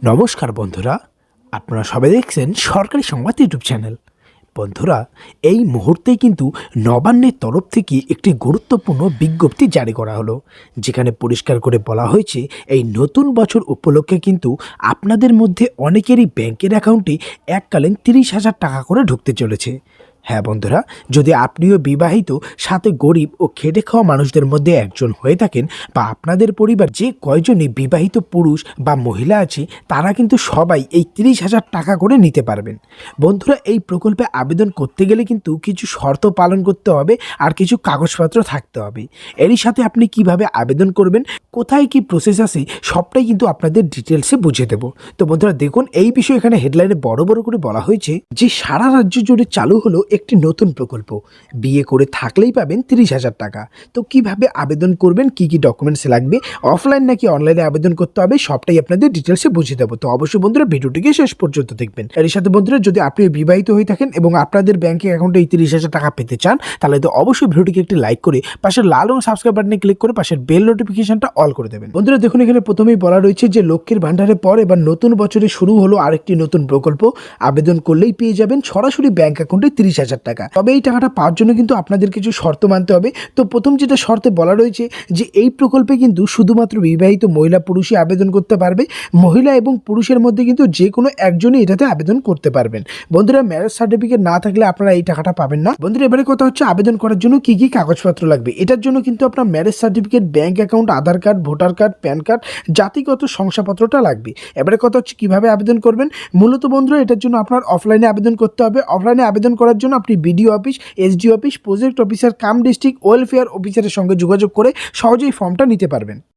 নমস্কার বন্ধুরা, আপনারা সবাই দেখছেন সরকারি সংবাদ ইউটিউব চ্যানেল। বন্ধুরা, এই মুহূর্তেই কিন্তু নবান্নের তরফ থেকে একটি গুরুত্বপূর্ণ বিজ্ঞপ্তি জারি করা হলো, যেখানে পরিষ্কার করে বলা হয়েছে, এই নতুন বছর উপলক্ষে কিন্তু আপনাদের মধ্যে অনেকেরই ব্যাংকের অ্যাকাউন্টে এককালীন তিরিশ হাজার টাকা করে ঢুকতে চলেছে। হ্যাঁ বন্ধুরা, যদি আপনিও বিবাহিত, সাথে গরিব ও খেটে খাওয়া মানুষদের মধ্যে একজন হয়ে থাকেন বা আপনাদের পরিবার যে কয়জনই বিবাহিত পুরুষ বা মহিলা আছে, তারা কিন্তু সবাই এই তিরিশ হাজার টাকা করে নিতে পারবেন। বন্ধুরা, এই প্রকল্পে আবেদন করতে গেলে কিন্তু কিছু শর্ত পালন করতে হবে আর কিছু কাগজপত্র থাকতে হবে। এরই সাথে আপনি কীভাবে আবেদন করবেন, কোথায় কি প্রসেস আছে, সবটাই কিন্তু আপনাদের ডিটেলসে বুঝিয়ে দেবো। তো বন্ধুরা, দেখুন, এই বিষয়ে এখানে হেডলাইনে বড় বড় করে বলা হয়েছে যে সারা রাজ্য জুড়ে চালু হলো একটি নতুন প্রকল্প। বিয়ে করে থাকলেই পাবেন তিরিশ হাজার টাকা। তো কীভাবে আবেদন করবেন? কি কি ডকুমেন্টস লাগবে? অফলাইন নাকি অনলাইনে আবেদন করতে হবে? সবটাই আপনাদের ডিটেলসে বুঝিয়ে দেবো। তো অবশ্যই বন্ধুরা ভিডিওটিকে শেষ পর্যন্ত দেখবেন। এর সাথে বন্ধুরা, যদি আপনি বিবাহিত হয়ে থাকেন এবং আপনাদের ব্যাংকে অ্যাকাউন্টে এই তিরিশ হাজার টাকা পেতে চান, তাহলে তো অবশ্যই ভিডিওটিকে একটি লাইক করে পাশের লাল এবং সাবস্ক্রাইব বাটনে ক্লিক করে পাশের বেল নোটিফিকেশনটা অল করে দেবেন। বন্ধুরা, দেখুন এখানে প্রথমেই বলা রয়েছে যে লক্ষ্মীর ভান্ডারের পর এবার নতুন বছরে শুরু হলো আরেকটি নতুন প্রকল্প। আবেদন করলেই পেয়ে যাবেন সরাসরি ব্যাংক অ্যাকাউন্টে তিরিশ হাজার টাকা। তবে এই টাকাটা পাওয়ার জন্য কিন্তু আপনাদের কিছু শর্ত মানতে হবে। তো প্রথম যেটা শর্তে বলা রয়েছে যে, এই প্রকল্পে কিন্তু শুধুমাত্র বিবাহিত মহিলা পুরুষই আবেদন করতে পারবে। মহিলা এবং পুরুষের মধ্যে কিন্তু যে কোনো একজনই এটাতে আবেদন করতে পারবেন। বন্ধুরা ম্যারেজ সার্টিফিকেট না থাকলে আপনারা এই টাকাটা পাবেন না। বন্ধুরা, এবারে কথা হচ্ছে আবেদন করার জন্য কি কি কাগজপত্র লাগবে? এটার জন্য কিন্তু আপনার marriage certificate bank account Aadhaar card voter card PAN card জাতিগত শংসাপত্রটা লাগবে। এবারে কথা হচ্ছে কীভাবে আবেদন করবেন? মূলত বন্ধুরা, এটার জন্য আপনার অফলাইনে আবেদন করতে হবে। অফলাইনে আবেদন করার জন্য আপনি BDO office SD office, project officer, cum district, welfare অফিসারের সঙ্গে যোগাযোগ করে সহজেই ফর্মটা নিতে পারবেন।